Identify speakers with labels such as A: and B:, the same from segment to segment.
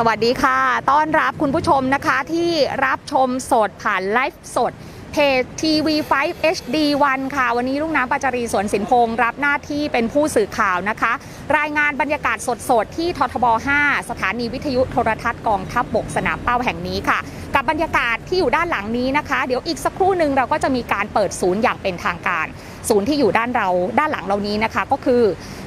A: สวัสดีค่ะ ต้อนรับคุณผู้ชมนะคะที่รับชมสดผ่านไลฟ์สด เพจ TV5 HD1 ค่ะ วันนี้ลุงน้ำปาจารีสวนสินพงรับหน้าที่เป็นผู้สื่อข่าวนะคะ รายงานบรรยากาศสดๆ ที่ททบ 5 สถานีวิทยุโทรทัศน์กองทัพบบกสนามเป้าแห่งนี้ค่ะ กับบรรยากาศที่อยู่ด้านหลังนี้นะคะ เดี๋ยวอีกสักครู่หนึ่งเราก็จะมีการเปิดศูนย์อย่างเป็นทางการ ศูนย์ที่อยู่ด้านเราด้านหลังเรานี้นะคะ ก็คือ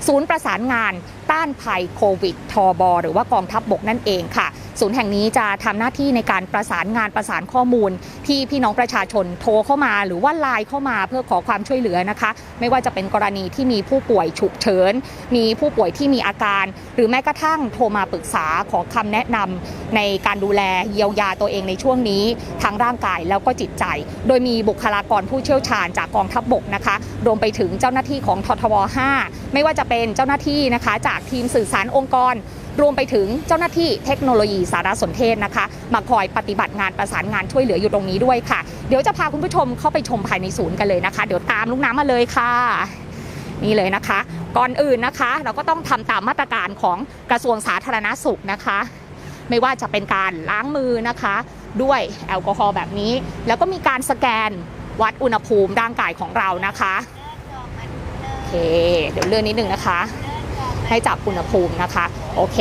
A: ศูนย์ประสานงานต้านภัยโควิดทบหรือว่ากองทัพบบกนั่นเองค่ะ ศูนย์แห่งนี้จะทำหน้าที่ในการประสานงานประสานข้อมูล ที่พี่น้องประชาชนโทรเข้ามา หรือว่าไลน์เข้ามาเพื่อขอความช่วยเหลือนะคะ ไม่ว่าจะเป็นกรณีที่มีผู้ป่วยฉุกเฉิน มีผู้ป่วยที่มีอาการ หรือแม้กระทั่งโทรมาปรึกษาขอคำแนะนำในการดูแลเยียวยาตัวเองในช่วงนี้ทั้งร่างกายแล้วก็จิตใจ โดยมีบุคลากรผู้เชี่ยวชาญจากกองทัพบบกนะคะรวมไปถึงเจ้าหน้าที่ของททบ5ไม่ว่าจะเป็นเจ้าหน้าที่นะคะ จากทีมสื่อสารองค์กร รวมไปถึงเจ้าหน้าที่เทคโนโลยีสารสนเทศนะคะ มาคอยปฏิบัติงานประสานงานช่วยเหลืออยู่ตรงนี้ด้วยค่ะ เดี๋ยวจะพาคุณผู้ชมเข้าไปชมภายในศูนย์กันเลยนะคะ เดี๋ยวตามลูกน้ำมาเลยค่ะ นี่เลยนะคะ ก่อนอื่นนะคะ เราก็ต้องทำตามมาตรการของกระทรวงสาธารณสุขนะคะ ไม่ว่าจะเป็นการล้างมือนะคะ ด้วยแอลกอฮอล์แบบนี้ แล้วก็มีการสแกนวัดอุณหภูมิร่างกายของเรานะคะโอเค เดี๋ยวเลื่อนนิดนึงนะคะ ให้จับอุณหภูมินะคะ โอเค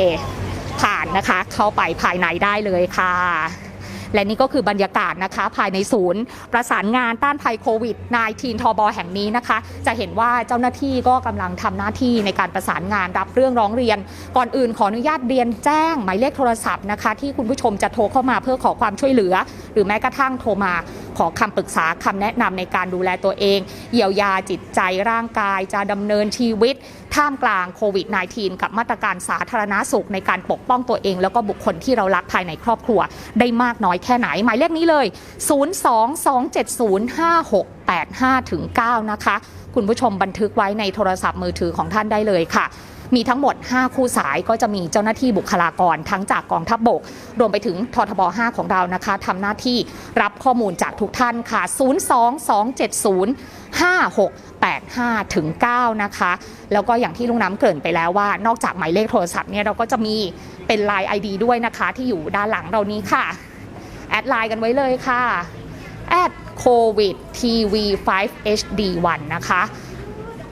A: ผ่านนะคะเข้าไปภายในได้เลยค่ะและนี่ก็คือบรรยากาศนะคะภายในศูนย์ ประสานงานต้านภัยโควิด -19 ทบแห่งนี้นะคะ จะเห็นว่าเจ้าหน้าที่ก็กำลังทำหน้าที่ในการประสานงานรับเรื่องร้องเรียน ก่อนอื่นขออนุญาตเรียนแจ้งหมายเลขโทรศัพท์นะคะ ที่คุณผู้ชมจะโทรเข้ามาเพื่อขอความช่วยเหลือ หรือแม้กระทั่งโทรมา ขอคำปรึกษาคำแนะนำในการดูแลตัวเอง เยียวยาจิตใจร่างกายจะดำเนินชีวิต ท่ามกลางโควิด -19 กับมาตรการสาธารณาสุขในการปกป้องตัวเอง แล้วก็บุคคลที่เรารักภายในครอบครัว ได้มากน้อยแค่ไหน หมายเลขนี้เลย 022705685ถึง9นะคะ คุณผู้ชมบันทึกไว้ในโทรศัพท์มือถือของท่านได้เลยค่ะ มีทั้งหมด 5 คู่สายก็จะมีเจ้าหน้าที่บุคลากรทั้งจากกองทัพบบก รวมไปถึงททบ 5 ของเรานะคะทำหน้าที่รับข้อมูลจากทุกท่านค่ะ 02270 5685ถึง9นะคะ แล้วก็อย่างที่ลุงน้ำเกริ่นไปแล้วว่านอกจากหมายเลขโทรศัพท์เนี่ยเราก็จะมีเป็น Line ID ด้วยนะคะที่อยู่ด้านหลังเรานี้ค่ะ แอดไลน์กันไว้เลยค่ะแอดโควิดทีวี 5 HD 1 นะคะ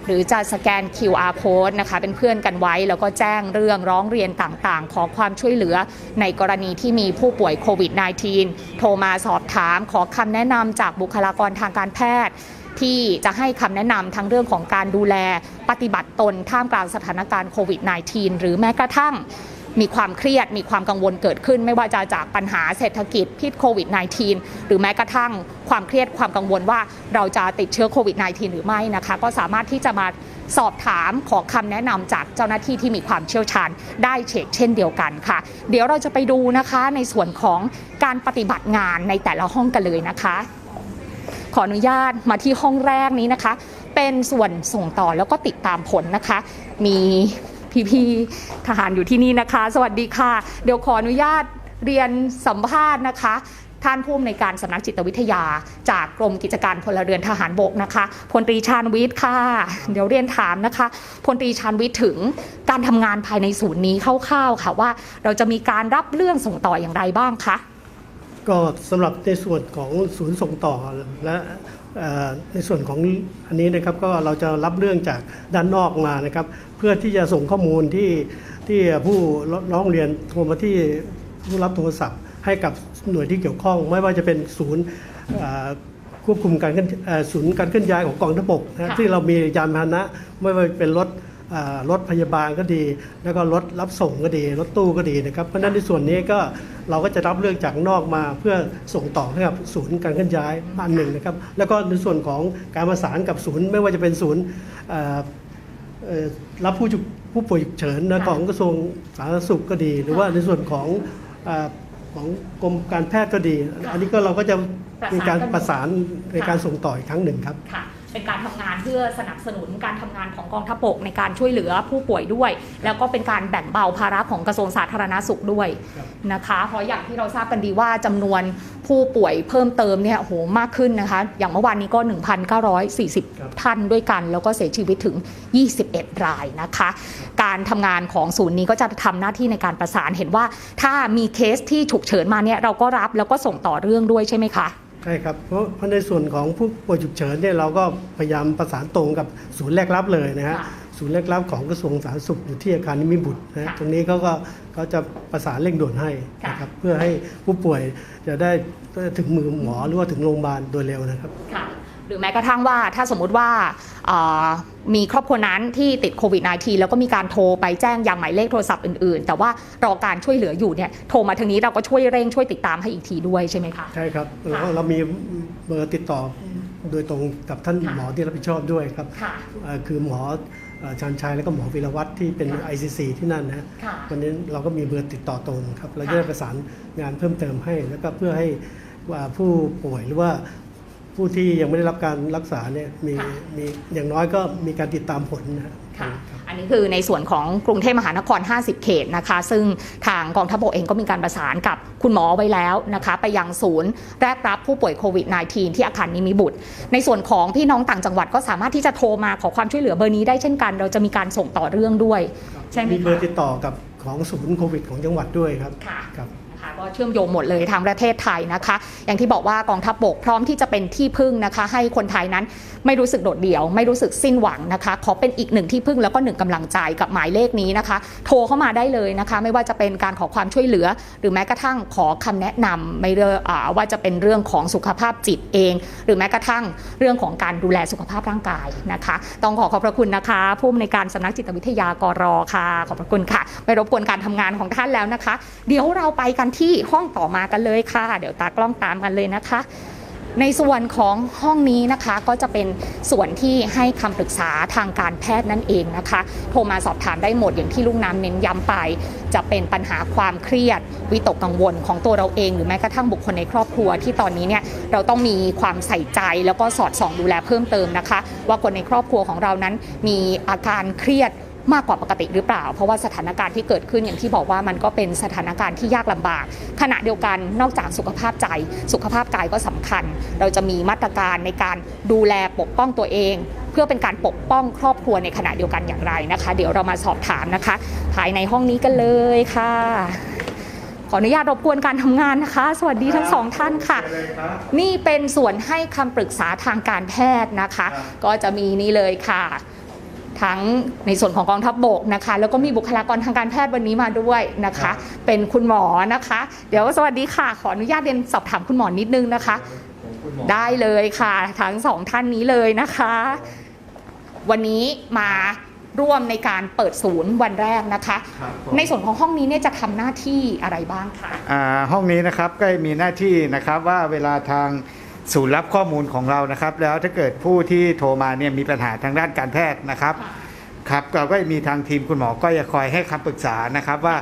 A: หรือจะสแกน QR code นะคะเป็นเพื่อนกันไว้ แล้วก็แจ้งเรื่องร้องเรียนต่างๆ ขอความช่วยเหลือในกรณีที่มีผู้ป่วยโควิด -19 โทรมาสอบถามขอคำแนะนำจากบุคลากรทางการแพทย์ที่จะให้คำแนะนำทั้งเรื่องของการดูแลปฏิบัติตนท่ามกลางสถานการณ์โควิด -19 หรือแม้กระทั่ง มีความเครียดมีความกังวลเกิดขึ้น ไม่ว่าจะจากปัญหาเศรษฐกิจพิษโควิด -19 หรือแม้กระทั่งความเครียดความกังวลว่าเราจะติดเชื้อโควิด -19 หรือไม่นะคะ ก็สามารถที่จะมาสอบถามขอคำแนะนำจากเจ้าหน้าที่ที่มีความเชี่ยวชาญได้เชกเช่นเดียวกันค่ะ เดี๋ยวเราจะไปดูนะคะในส่วนของการปฏิบัติงานในแต่ละห้องกันเลยนะคะ ขออนุญาตมาที่ห้องแรกนี้นะคะ เป็นส่วนส่งต่อแล้วก็ติดตามผลนะคะ มี พี่ๆทหารอยู่ที่นี่นะคะ สวัสดีค่ะ เดี๋ยวขออนุญาตเรียนสัมภาษณ์นะคะ ท่านผู้อำนวยการสำนักจิตวิทยา จากกรมกิจการพลเรือนทหารบกนะคะพลตรีชาญวิทย์ค่ะ เดี๋ยวเรียนถามนะคะพลตรีชาญวิทย์ถึงการทำงานภายในศูนย์นี้คร่าวๆค่ะว่า เราจะมีการรับเรื่องส่งต่ออย่างไรบ้างคะ
B: ก็สำหรับในส่วนของศูนย์ส่งต่อและ ในส่วนของอันนี้นะครับก็เราจะรับเรื่องจากด้านนอกมานะครับ เพื่อที่จะส่งข้อมูลที่ที่ผู้ร้องเรียนโทรมาที่ผู้รับโทรศัพท์ ให้กับหน่วยที่เกี่ยวข้อง ไม่ว่าจะเป็นศูนย์เอ่อควบคุมการเคลื่อนเอ่อศูนย์การเคลื่อนย้ายของกองทัพบกนะ
A: ค่ะ
B: ที่เรามียานพาหนะไม่ว่าเป็นรถเอ่อ รถพยาบาลก็ดี แล้วก็รถรับส่งก็ดี รถตู้ก็ดีนะครับ เพราะฉะนั้นในส่วนนี้ก็เราก็จะรับเรื่องจากนอกมาเพื่อส่งต่อให้กับศูนย์การเคลื่อนย้ายอันหนึ่งนะครับ แล้วก็ในส่วนของการประสานกับศูนย์ ไม่ว่าจะเป็นศูนย์เอ่อเอ่อรับผู้ฉุกผู้ป่วยฉุกเฉินนะ
A: ค่ะ
B: ของกระทรวงสาธารณสุขก็ดี หรือว่าในส่วนของเอ่อของกรมการแพทย์ก็ดี
A: ค่ะ
B: อันนี้ก็เราก็จะมีการ
A: ป
B: ประระ
A: สา
B: สานน
A: กัน
B: ในการส่งต่ออีกครั้งหนึ่งครับ
A: ค่ะ เป็นการทำงานเพื่อสนับสนุนการทำงานของกองทัพบกในการช่วยเหลือผู้ป่วยด้วย แล้วก็เป็นการแบ่งเบาภาระของกระทรวงสาธารณสุขด้วย
B: ครับ
A: นะคะ เพราะอย่างที่เราทราบกันดีว่าจำนวนผู้ป่วยเพิ่มเติมเนี่ยโอ้โหมากขึ้นนะคะ อย่างเมื่อวานนี้ก็ 1,940 ท่านด้วยกัน แล้วก็เสียชีวิตถึง 21 รายนะคะ การทำงานของศูนย์นี้ก็จะทำหน้าที่ในการประสานเห็นว่า ถ้ามีเคสที่ฉุกเฉินมาเนี่ยเราก็รับแล้วก็ส่งต่อเรื่องด้วยใช่ไหมคะ
B: ใช่ครับเพราะเพราะในส่วนของผู้ป่วยฉุกเฉินเนี่ยเราก็พยายามประสานตรงกับศูนย์แรกรับเลยนะฮะ
A: ค่ะ
B: ศูนย์แรกรับของกระทรวงสาธารณสุขอยู่ที่อาคารนิมิบุตรนะฮะ
A: ค่ะ
B: ตรงนี้เขาก็เขาจะประสานเร่งด่วนให้
A: ค่ะ
B: นะครับเพื่อให้ผู้ป่วยจะได้ถึงมือหมอหรือว่าถึงโรงพยาบาลโดยเร็วนะครับ
A: ค่ะ หรือแม้กระทั่งว่าถ้าสมมุติว่าเอ่อมีครอบครัวนั้นที่ติดโควิด -19 แล้วก็มีการโทรไปแจ้งยังหมายเลขโทรศัพท์อื่นๆ แต่ว่ารอการช่วยเหลืออยู่เนี่ยโทรมาทางนี้เราก็ช่วยเร่งช่วยติดตามให้อีกทีด้วยใช่ไหมคะ
B: ใช่ครับ
A: ค่ะ
B: แล้วเรามีเบอร์ติดต่อโดยตรงกับท่าน
A: ค่ะ
B: หมอที่รับผิดชอบด้วยครับ
A: ค่ะ
B: เอ่อคือหมอเอ่อชันชัยแล้วก็หมอวิรวัตรที่เป็น
A: ค่ะ
B: ICC ที่นั่นนะฮะ
A: ค่ะ
B: วันนี้เราก็มีเบอร์ติดต่อตรงครับเรา
A: ค่ะ
B: จะได้ประสานงานเพิ่มเติมให้ แล้วก็เพื่อให้ว่าผู้ป่วยหรือว่า ผู้ที่ยังไม่ได้รับการรักษาเนี่ยมี
A: ค่ะ
B: มีอย่างน้อยก็มีการติดตามผลนะฮะ
A: ค่ะ
B: ครับ
A: อันนี้คือในส่วนของกรุงเทพมหานคร 50 เขตนะคะ ซึ่งทางกองทัพบกเองก็มีการประสานกับคุณหมอไว้แล้วนะคะ ไปยังศูนย์แรกรับผู้ป่วยโควิด -19 ที่อาคารนิมิบุตร ในส่วนของพี่น้องต่างจังหวัดก็สามารถที่จะโทรมาขอความช่วยเหลือเบอร์นี้ได้เช่นกัน เราจะมีการส่งต่อเรื่องด้วย ใช่ไหม
B: มีเบอร์
A: คะ
B: ติดต่อกับของศูนย์โควิดของจังหวัดด้วยครับ
A: ค่ะ
B: ครับ
A: นะคะ ก็เชื่อมโยงหมดเลยทางประเทศไทยนะคะ อย่างที่บอกว่ากองทัพบกพร้อมที่จะเป็นที่พึ่งนะคะ ให้คนไทยนั้นไม่รู้สึกโดดเดี่ยว ไม่รู้สึกสิ้นหวังนะคะ ขอเป็นอีกหนึ่งที่พึ่งแล้วก็หนึ่งกำลังใจกับหมายเลขนี้นะคะ โทรเข้ามาได้เลยนะคะ ไม่ว่าจะเป็นการขอความช่วยเหลือ หรือแม้กระทั่งขอคำแนะนำไม่เรื่องอ่าว่าจะเป็นเรื่องของสุขภาพจิตเอง หรือแม้กระทั่งเรื่องของการดูแลสุขภาพร่างกายนะคะ ต้องขอขอบพระคุณนะคะ ผู้อำนวยการสำนักจิตวิทยากรค่ะ ขอบพระคุณค่ะ ไม่รบกวนการทำงานของท่านแล้วนะคะ เดี๋ยวเราไปกันที่ที่ห้องต่อมากันเลยค่ะ เดี๋ยวตากล้องตามกันเลยนะคะ ในส่วนของห้องนี้นะคะก็จะเป็นส่วนที่ให้คำปรึกษาทางการแพทย์นั่นเองนะคะ โทรมาสอบถามได้หมดอย่างที่ลุงน้ำเน้นย้ำไป จะเป็นปัญหาความเครียด วิตกกังวลของตัวเราเอง หรือแม้กระทั่งบุคคลในครอบครัวที่ตอนนี้เนี่ยเราต้องมีความใส่ใจแล้วก็สอดส่องดูแลเพิ่มเติมนะคะ ว่าคนในครอบครัวของเรานั้นมีอาการเครียด มากกว่าปกติหรือเปล่า เพราะว่าสถานการณ์ที่เกิดขึ้นอย่างที่บอกว่ามันก็เป็นสถานการณ์ที่ยากลำบาก ขณะเดียวกันนอกจากสุขภาพใจ สุขภาพกายก็สำคัญ เราจะมีมาตรการในการดูแลปกป้องตัวเอง เพื่อเป็นการปกป้องครอบครัวในขณะเดียวกันอย่างไรนะคะ เดี๋ยวเรามาสอบถามนะคะ ภายในห้องนี้กันเลยค่ะขออนุญาตรบกวนการทำงานนะคะ สวัสดีทั้งสองท่านค่ะ นี่เป็นส่วนให้คำปรึกษาทางการแพทย์นะคะ ก็จะมีนี่เลยค่ะ ทั้งในส่วนของกองทัพบกนะคะ แล้วก็มีบุคลากรทางการแพทย์วันนี้มาด้วยนะคะ เป็นคุณหมอนะคะ เดี๋ยวสวัสดีค่ะ ขออนุญาตเรียนสอบถามคุณหมอนิดนึงนะคะ ได้เลยค่ะ ทั้งสองท่านนี้เลยนะคะ วันนี้มาร่วมในการเปิดศูนย์วันแรกนะคะ
C: ครับผม
A: ในส่วนของห้องนี้เนี่ยจะทำหน้าที่อะไรบ้างคะ
C: อ่าห้องนี้นะครับก็มีหน้าที่นะครับว่าเวลาทาง ศูนย์รับข้อมูลของเรานะครับ แล้วถ้าเกิดผู้ที่โทรมาเนี่ยมีปัญหาทางด้านการแพทย์นะครับครับเราก็มีทางทีมคุณหมอก็จะคอยให้คำปรึกษานะครับว่า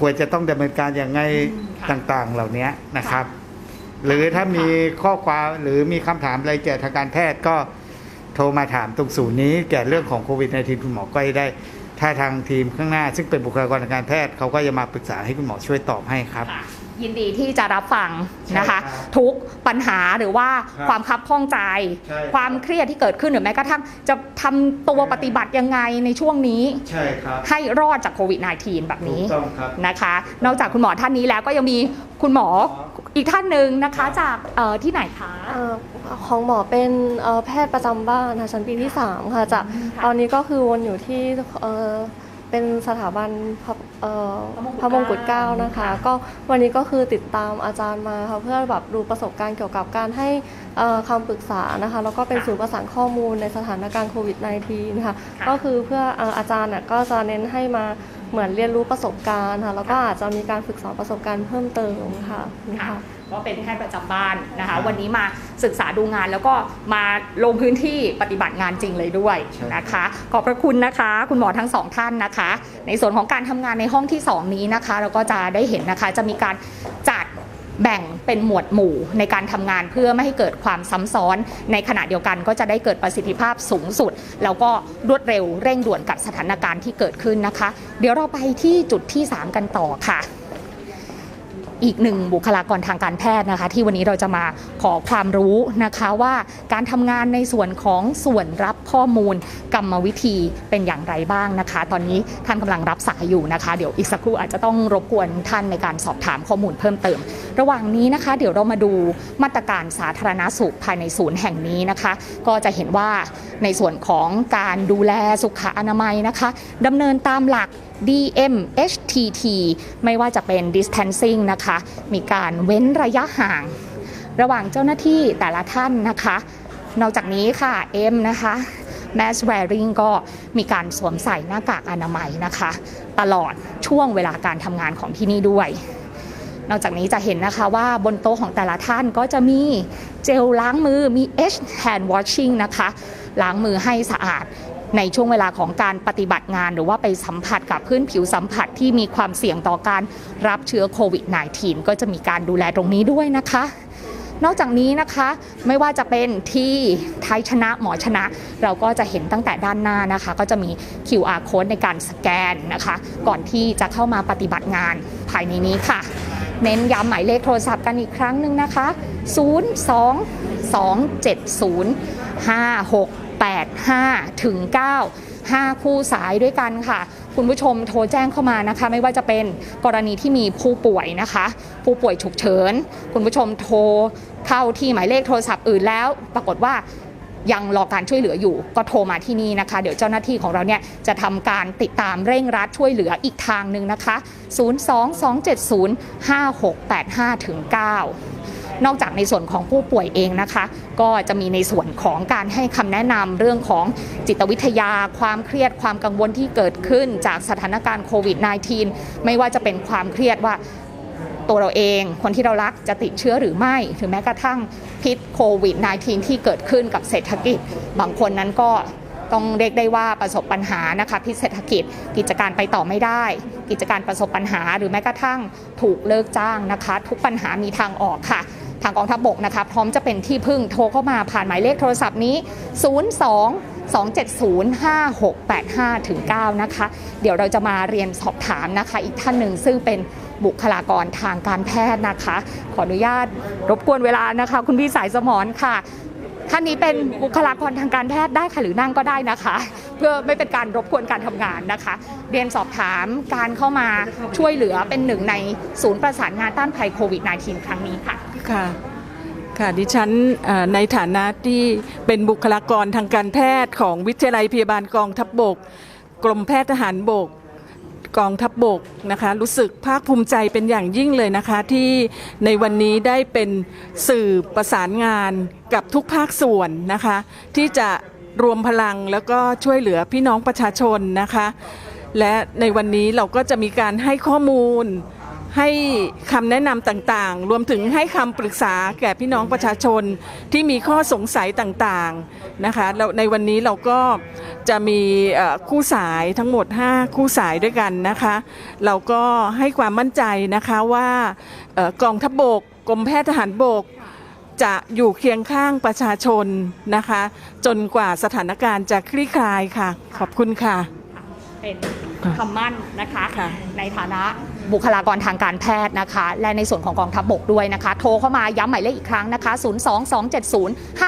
C: ควรจะต้องดำเนินการอย่างไง
A: อืมค่ะ
C: ต่างๆ เหล่านี้นะครับ หรือถ้ามีข้อความหรือมีคำถามอะไรแก่ทางการแพทย์ก็โทรมาถามตรงศูนย์นี้แก่เรื่องของโควิด -19 คุณหมอก็จะได้ ถ้าทางทีมข้างหน้า ซึ่งเป็นบุคลากรทางการแพทย์เขาก็จะมาปรึกษาให้คุณหมอช่วยตอบให้ครับ
A: ค่ะ ยินดีที่จะรับฟังนะคะ
C: ใช่ครับ
A: ทุกปัญหาหรือว่า
C: ครับ
A: ความคับข้องใจ
C: ใช่ครับ
A: ความเครียดที่เกิดขึ้นหรือแม้กระทั่งจะทำตัวปฏิบัติยังไงในช่วงนี้
C: ใช่ครับ
A: ให้รอดจากโควิด -19 แบบนี้
C: ถูกต้องครับ
A: นะคะ นอกจากคุณหมอท่านนี้แล้วก็ยังมีคุณหมออีกท่านหนึ่งนะคะจากเอ่อที่ไหนคะ
D: เอ่อของหมอเป็นเอ่อแพทย์ประจำบ้านค่ะชั้นปีที่ 3 ค่ะจะ
A: ค่ะ
D: ตอนนี้ก็คือวนอยู่ที่เอ่อ เป็นสถาบันพระเอ่อ
A: พ
D: พ
A: ระ
D: ระ
A: ม
D: ม
A: ง
D: ง
A: กุ
D: กุ
A: ฎ
D: ฎ
A: เกล้า
D: เกล้านะคะ
A: ค่ะ
D: ก็วันนี้ก็คือติดตามอาจารย์มาค่ะเพื่อแบบดูประสบการณ์เกี่ยวกับการให้เอ่อ คำปรึกษานะคะแล้วก็เป็นศูนย์ประสานข้อมูลในสถานการณ์โควิด -19 นะคะก็คือเพื่อเอ่ออาจารย์น่ะก็จะเน้นให้มาเหมือนเรียนรู้ประสบการณ์ค่ะแล้วก็อาจจะมีการฝึกสอนประสบการณ์เพิ่มเติมค่ะนะ
A: ค่ะ
D: คะ
A: ก็เป็นแพทย์ประจำบ้านนะคะ วันนี้มาศึกษาดูงานแล้วก็มาลงพื้นที่ปฏิบัติงานจริงเลยด้วย
C: ใช่
A: นะคะ ขอบพระคุณนะคะ คุณหมอทั้งสองท่านนะคะ ในส่วนของการทำงานในห้องที่ 2 นี้นะคะ เราก็จะได้เห็นนะคะจะมีการจัด แบ่งเป็นหมวดหมู่ในการทำงานเพื่อไม่ให้เกิดความซ้ำซ้อน ในขณะเดียวกันก็จะได้เกิดประสิทธิภาพสูงสุด แล้วก็รวดเร็วเร่งด่วนกับสถานการณ์ที่เกิดขึ้นนะคะ เดี๋ยวเราไปที่จุดที่ 3 กันต่อค่ะอีกหนึ่งบุคลากรทางการแพทย์นะคะ ที่วันนี้เราจะมาขอความรู้นะคะว่าการทำงานในส่วนของส่วนรับข้อมูลกรรมวิธีเป็นอย่างไรบ้างนะคะ ตอนนี้ท่านกำลังรับสายอยู่นะคะ เดี๋ยวอีกสักครู่อาจจะต้องรบกวนท่านในการสอบถามข้อมูลเพิ่มเติม ระหว่างนี้นะคะ เดี๋ยวเรามาดูมาตรการสาธารณสุขภายในศูนย์แห่งนี้นะคะ ก็จะเห็นว่าในส่วนของการดูแลสุขอนามัยนะคะดำเนินตามหลัก DMHTT ไม่ว่าจะเป็น distancing นะคะ มีการเว้นระยะห่าง ระหว่างเจ้าหน้าที่แต่ละท่านนะคะ นอกจากนี้ค่ะ M นะคะ mask wearing ก็มีการสวมใส่หน้ากากอนามัยนะคะ ตลอดช่วงเวลาการทำงานของที่นี่ด้วย นอกจากนี้จะเห็นนะคะว่าบนโต๊ะของแต่ละท่านก็จะมีเจลล้างมือมี H hand washing นะคะ ล้างมือให้สะอาดในช่วงเวลาของการปฏิบัติงานหรือว่าไปสัมผัสกับพื้นผิวสัมผัสที่มีความเสี่ยงต่อการรับเชื้อโควิด -19 ก็จะมีการดูแลตรงนี้ด้วยนะคะ นอกจากนี้นะคะไม่ว่าจะเป็นที่ไทยชนะหมอชนะ เราก็จะเห็นตั้งแต่ด้านหน้านะคะ ก็จะมี QR code ในการสแกนนะคะ ก่อนที่จะเข้ามาปฏิบัติงานภายในนี้ค่ะ เน้นย้ำหมายเลขโทรศัพท์กันอีกครั้งหนึ่งนะคะ 0 2 2 7 0 5 6 8 5 ถึง 9 5 คู่สายด้วยกันค่ะ คุณผู้ชมโทรแจ้งเข้ามานะคะ ไม่ว่าจะเป็นกรณีที่มีผู้ป่วยนะคะ ผู้ป่วยฉุกเฉิน คุณผู้ชมโทรเข้าที่หมายเลขโทรศัพท์อื่นแล้ว ปรากฏว่า ยังรอการช่วยเหลืออยู่ ก็โทรมาที่นี่นะคะ เดี๋ยวเจ้าหน้าที่ของเราเนี่ยจะทำการติดตามเร่งรัดช่วยเหลืออีกทางหนึ่งนะคะ 022705685ถึง9นอกจากในส่วนของผู้ป่วยเองนะคะ ก็จะมีในส่วนของการให้คำแนะนำเรื่องของจิตวิทยา ความเครียดความกังวลที่เกิดขึ้นจากสถานการณ์โควิด -19 ไม่ว่าจะเป็นความเครียดว่า ตัวเราเอง คนที่เรารักจะติดเชื้อหรือไม่หรือแม้กระทั่งพิษโควิด -19 ที่เกิดขึ้นกับเศรษฐกิจ บางคนนั้นก็ต้องเรียกได้ว่าประสบปัญหานะคะพิษเศรษฐกิจ กิจการไปต่อไม่ได้ กิจการประสบปัญหาหรือแม้กระทั่งถูกเลิกจ้างนะคะ ทุกปัญหามีทางออกค่ะ ทางกองทัพบกนะคะ พร้อมจะเป็นที่พึ่งโทรเข้ามาผ่านหมายเลขโทรศัพท์นี้ 02 2705685ถึง9นะคะ เดี๋ยวเราจะมาเรียนสอบถามนะคะ อีกท่านหนึ่งซึ่งเป็น บุคลากรทางการแพทย์นะคะ ขออนุญาตรบกวนเวลานะคะ คุณพี่สายสมรค่ะท่านนี้เป็นบุคลากรทางการแพทย์ได้ค่ะหรือนั่งก็ได้นะคะ เพื่อไม่เป็นการรบกวนการทำงานนะคะ เรียนสอบถามการเข้ามาช่วยเหลือเป็นหนึ่งในศูนย์ประสานงานต้านภัยโควิด -19 ครั้งนี้ค่ะ
E: ค่ะค่ะดิฉันในฐานะที่เป็นบุคลากรทางการแพทย์ของวิทยาลัยพยาบาลกองทัพบบก กรมแพทย์ทหารบก กองทัพบบกนะคะรู้สึกภาคภูมิใจเป็นอย่างยิ่งเลยนะคะ ที่ในวันนี้ได้เป็นสื่อประสานงานกับทุกภาคส่วนนะคะ ที่จะรวมพลังแล้วก็ช่วยเหลือพี่น้องประชาชนนะคะ และในวันนี้เราก็จะมีการให้ข้อมูลให้คำแนะนำต่างๆ รวมถึงให้คำปรึกษาแก่พี่น้องประชาชนที่มีข้อสงสัยต่างๆนะคะแล้วในวันนี้เราก็ จะมีเอ่อคู่สายทั้งหมด 5 คู่สายด้วยกันนะคะ เราก็ให้ความมั่นใจนะคะว่าเอ่อกองทัพบกกรมแพทย์ทหารบกจะอยู่เคียงข้างประชาชนนะคะ จนกว่าสถานการณ์จะคลี่คลายค่ะ ขอบคุณค่ะ
A: เป็น
E: ค่ะ
A: คำมั่นนะคะ
E: ค่ะ
A: ในฐานะ บุคลากรทางการแพทย์นะคะ และในส่วนของกองทัพบกด้วยนะคะ โทรเข้ามาย้ำหมายเลขอีกครั้งนะคะ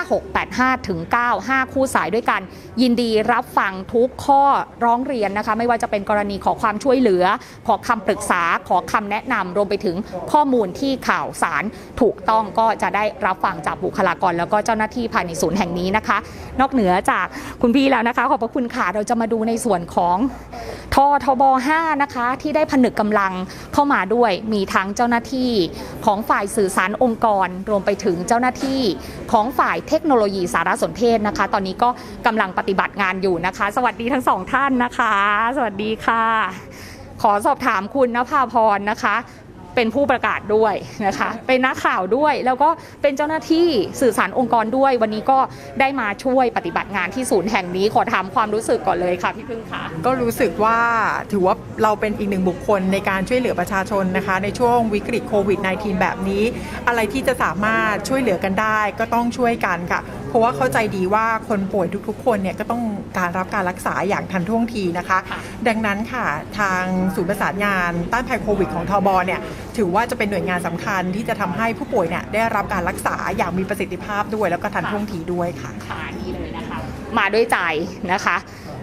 A: 022705685ถึง9 5 คู่สายด้วยกัน ยินดีรับฟังทุกข้อร้องเรียนนะคะ ไม่ว่าจะเป็นกรณีขอความช่วยเหลือ ขอคำปรึกษาขอคำแนะนำรวมไปถึงข้อมูลที่ข่าวสารถูกต้องก็จะได้รับฟังจากบุคลากร แล้วก็เจ้าหน้าที่ภายในศูนย์แห่งนี้นะคะ นอกเหนือจากคุณพี่แล้วนะคะ ขอบพระคุณค่ะเราจะมาดูในส่วนของททบ5นะคะที่ได้ผนึกกำลังเข้ามาด้วยมีทั้งเจ้าหน้าที่ของฝ่ายสื่อสารองค์กร รวมไปถึงเจ้าหน้าที่ของฝ่ายเทคโนโลยีสารสนเทศนะคะ ตอนนี้ก็กำลังปฏิบัติงานอยู่นะคะ สวัสดีทั้งสองท่านนะคะ สวัสดีค่ะ ขอสอบถามคุณนภาพรนะคะ เป็นผู้ประกาศด้วยนะคะ เป็นนักข่าวด้วย แล้วก็เป็นเจ้าหน้าที่สื่อสารองค์กรด้วย วันนี้ก็ได้มาช่วยปฏิบัติงานที่ศูนย์แห่งนี้ขอถามความรู้สึกก่อนเลยค่ะพี่พึ่งค่ะ
F: ก็รู้สึกว่าถือว่าเราเป็นอีกหนึ่งบุคคลในการช่วยเหลือประชาชนนะคะ ในช่วงวิกฤตโควิด -19 แบบนี้ อะไรที่จะสามารถช่วยเหลือกันได้ก็ต้องช่วยกันค่ะ เพราะว่าเข้าใจดีว่าคนป่วยทุกๆ คนเนี่ยก็ต้องการรับการรักษาอย่างทันท่วงทีนะคะ
A: ค่ะ
F: ดังนั้นค่ะทางศูนย์ประสานงานต้านภัยโควิดของทบเนี่ยถือว่าจะเป็นหน่วยงานสำคัญที่จะทำให้ผู้ป่วยเนี่ยได้รับการรักษาอย่างมีประสิทธิภาพด้วย แล้วก็ทันท่วงทีด้วยค่ะ
A: ค่ะนี่เลยนะคะ มาด้วยใจนะคะ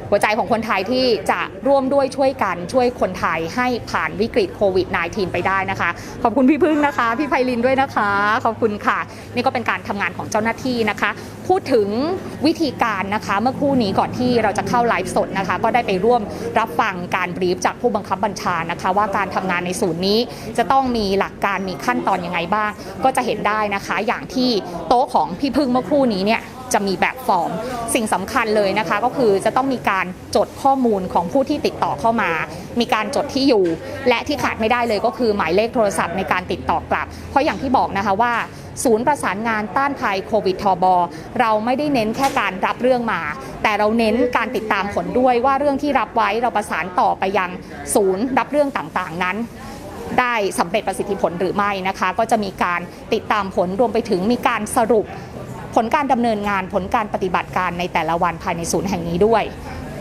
A: หัวใจของคนไทยที่จะร่วมด้วยช่วยกันช่วยคนไทยให้ผ่านวิกฤตโควิด -19 ไปได้นะคะ ขอบคุณพี่พึ่งนะคะ พี่ไพลินด้วยนะคะ ขอบคุณค่ะ นี่ก็เป็นการทำงานของเจ้าหน้าที่นะคะ พูดถึงวิธีการนะคะ เมื่อครู่นี้ก่อนที่เราจะเข้าไลฟ์สดนะคะ ก็ได้ไปร่วมรับฟังการบรีฟจากผู้บังคับบัญชานะคะ ว่าการทำงานในศูนย์นี้จะต้องมีหลักการมีขั้นตอนยังไงบ้าง ก็จะเห็นได้นะคะ อย่างที่โต๊ะของพี่พึ่งเมื่อครู่นี้เนี่ย จะมีแบบฟอร์ม สิ่งสำคัญเลยนะคะ ก็คือจะต้องมีการจดข้อมูลของผู้ที่ติดต่อเข้ามา มีการจดที่อยู่ และที่ขาดไม่ได้เลยก็คือหมายเลขโทรศัพท์ในการติดต่อกลับ เพราะอย่างที่บอกนะคะว่าศูนย์ประสานงานต้านภัยโควิดทบเราไม่ได้เน้นแค่การรับเรื่องมา แต่เราเน้นการติดตามผลด้วยว่าเรื่องที่รับไว้เราประสานต่อไปยังศูนย์รับเรื่องต่างๆนั้น ได้สำเร็จประสิทธิผลหรือไม่นะคะ ก็จะมีการติดตามผลรวมไปถึงมีการสรุป ผลการดำเนินงานผลการปฏิบัติการในแต่ละวันภายในศูนย์แห่งนี้ด้วย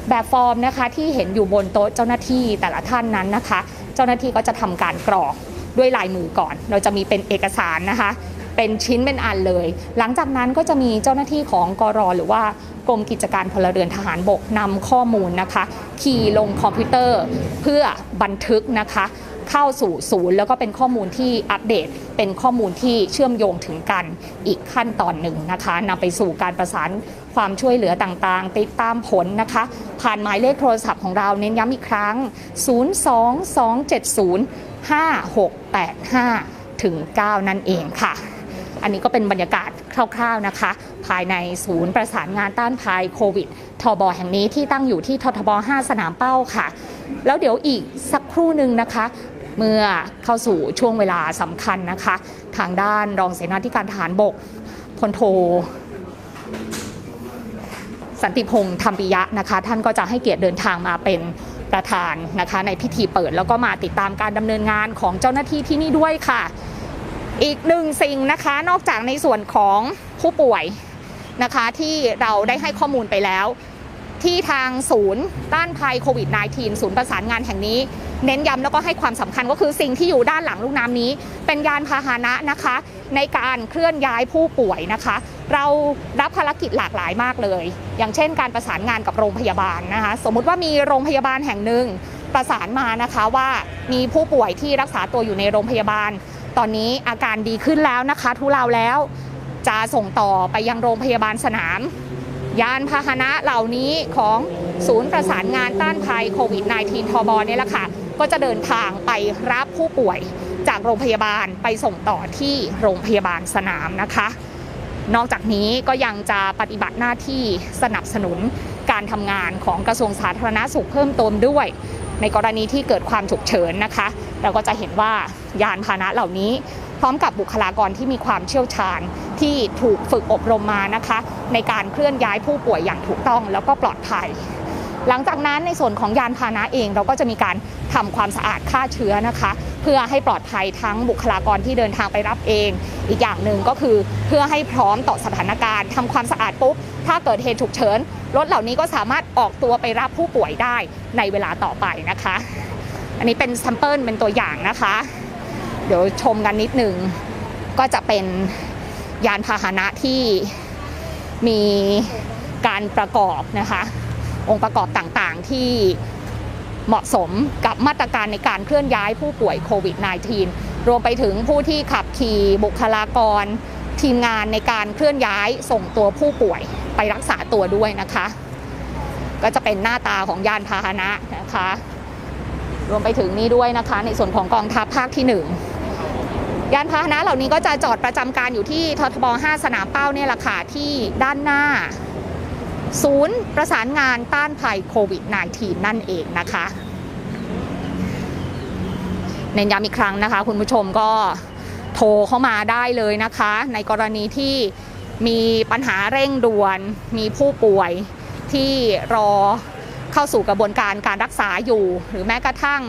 A: แบบฟอร์มนะคะที่เห็นอยู่บนโต๊ะเจ้าหน้าที่แต่ละท่านนั้นนะคะ เจ้าหน้าที่ก็จะทำการกรอกด้วยลายมือก่อน เราจะมีเป็นเอกสารนะคะ เป็นชิ้นเป็นอันเลย หลังจากนั้นก็จะมีเจ้าหน้าที่ของกรหรือว่ากรมกิจการพลเรือนทหารบกนำข้อมูลนะคะ คีย์ลงคอมพิวเตอร์ เพื่อบันทึกนะคะ เข้าสู่ศูนย์ แล้วก็เป็นข้อมูลที่อัปเดต เป็นข้อมูลที่เชื่อมโยงถึงกันอีกขั้นตอนหนึ่งนะคะนำไปสู่การประสานความช่วยเหลือต่างๆ ติดตามผลนะคะ ผ่านหมายเลขโทรศัพท์ของเราเน้นย้ำอีกครั้ง 022705685 ถึง 9 นั่นเองค่ะ อันนี้ก็เป็นบรรยากาศคร่าวๆนะคะ ภายในศูนย์ประสานงานต้านภัยโควิดทบแห่งนี้ที่ตั้งอยู่ที่ททบ 5 สนามเป้าค่ะ แล้วเดี๋ยวอีกสักครู่หนึ่งนะคะ เมื่อเข้าสู่ช่วงเวลาสำคัญนะคะ ทางด้านรองเสนาธิการทหารบกพลโทสันติพงษ์ธรรมปิยะนะคะ ท่านก็จะให้เกียรติเดินทางมาเป็นประธานนะคะ ในพิธีเปิดแล้วก็มาติดตามการดำเนินงานของเจ้าหน้าที่ที่นี่ด้วยค่ะ อีกหนึ่งสิ่งนะคะ นอกจากในส่วนของผู้ป่วยนะคะที่เราได้ให้ข้อมูลไปแล้ว ที่ทางศูนย์ต้านภัยโควิด -19 ศูนย์ประสานงานแห่งนี้ เน้นย้ำแล้วก็ให้ความสำคัญก็คือสิ่งที่อยู่ด้านหลังลูกน้ำนี้ เป็นยานพาหนะนะคะ ในการเคลื่อนย้ายผู้ป่วยนะคะ เรารับภารกิจหลากหลายมากเลย อย่างเช่น การประสานงานกับโรงพยาบาลนะคะ สมมุติว่ามีโรงพยาบาลแห่งหนึ่งประสานมานะคะว่ามีผู้ป่วยที่รักษาตัวอยู่ในโรงพยาบาล ตอนนี้อาการดีขึ้นแล้วนะคะ ทุเลาแล้วจะส่งต่อไปยังโรงพยาบาลสนาม ยานพาหนะเหล่านี้ของศูนย์ประสานงานต้านภัยโควิด -19 ทบเนี่ยแหละค่ะ ก็จะเดินทางไปรับผู้ป่วยจากโรงพยาบาลไปส่งต่อที่โรงพยาบาลสนามนะคะ นอกจากนี้ก็ยังจะปฏิบัติหน้าที่สนับสนุนการทำงานของกระทรวงสาธารณสุขเพิ่มเติมด้วย ในกรณีที่เกิดความฉุกเฉินนะคะ เราก็จะเห็นว่ายานพาหนะเหล่านี้ พร้อมกับบุคลากรที่มีความเชี่ยวชาญที่ถูกฝึกอบรมมานะคะ ในการเคลื่อนย้ายผู้ป่วยอย่างถูกต้องแล้วก็ปลอดภัย หลังจากนั้นในส่วนของยานพาหนะเองเราก็จะมีการทำความสะอาดฆ่าเชื้อนะคะ เพื่อให้ปลอดภัยทั้งบุคลากรที่เดินทางไปรับเอง อีกอย่างหนึ่งก็คือเพื่อให้พร้อมต่อสถานการณ์ทำความสะอาดปุ๊บถ้าเกิดเหตุฉุกเฉินรถเหล่านี้ก็สามารถออกตัวไปรับผู้ป่วยได้ในเวลาต่อไปนะคะ อันนี้เป็นแซมเปิลเป็นตัวอย่างนะคะ เดี๋ยวชมกันนิดหนึ่งก็จะเป็นยานพาหนะที่มีการประกอบนะคะ องค์ประกอบต่างๆที่เหมาะสมกับมาตรการในการเคลื่อนย้ายผู้ป่วยโควิด -19 รวมไปถึงผู้ที่ขับขี่บุคลากร ทีมงานในการเคลื่อนย้ายส่งตัวผู้ป่วยไปรักษาตัวด้วยนะคะ ก็จะเป็นหน้าตาของยานพาหนะนะคะ รวมไปถึงนี่ด้วยนะคะ ในส่วนของกองทัพภาคที่ 1 ยานพาหนะเหล่านี้ก็จะจอดประจำการอยู่ที่ททบ 5 สนามเป้าเนี่ยแหละค่ะที่ด้านหน้า ศูนย์ประสานงานต้านภัยโควิด -19 นั่นเองนะคะเน้นย้ำอีกครั้งนะคะ คุณผู้ชมก็โทรเข้ามาได้เลยนะคะ ในกรณีที่มีปัญหาเร่งด่วน มีผู้ป่วยที่รอเข้าสู่กระบวนการการรักษาอยู่ หรือแม้กระทั่ง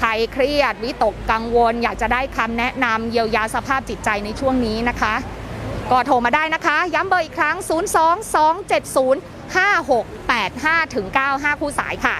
A: ใครเครียดวิตกกังวล อยากจะได้คำแนะนำเยียวยาสภาพจิตใจในช่วงนี้นะคะ ก็โทรมาได้นะคะ ย้ำเบอร์อีกครั้ง 0 2 2 7 0 5 6 8 5ถึง95 คู่สายค่ะ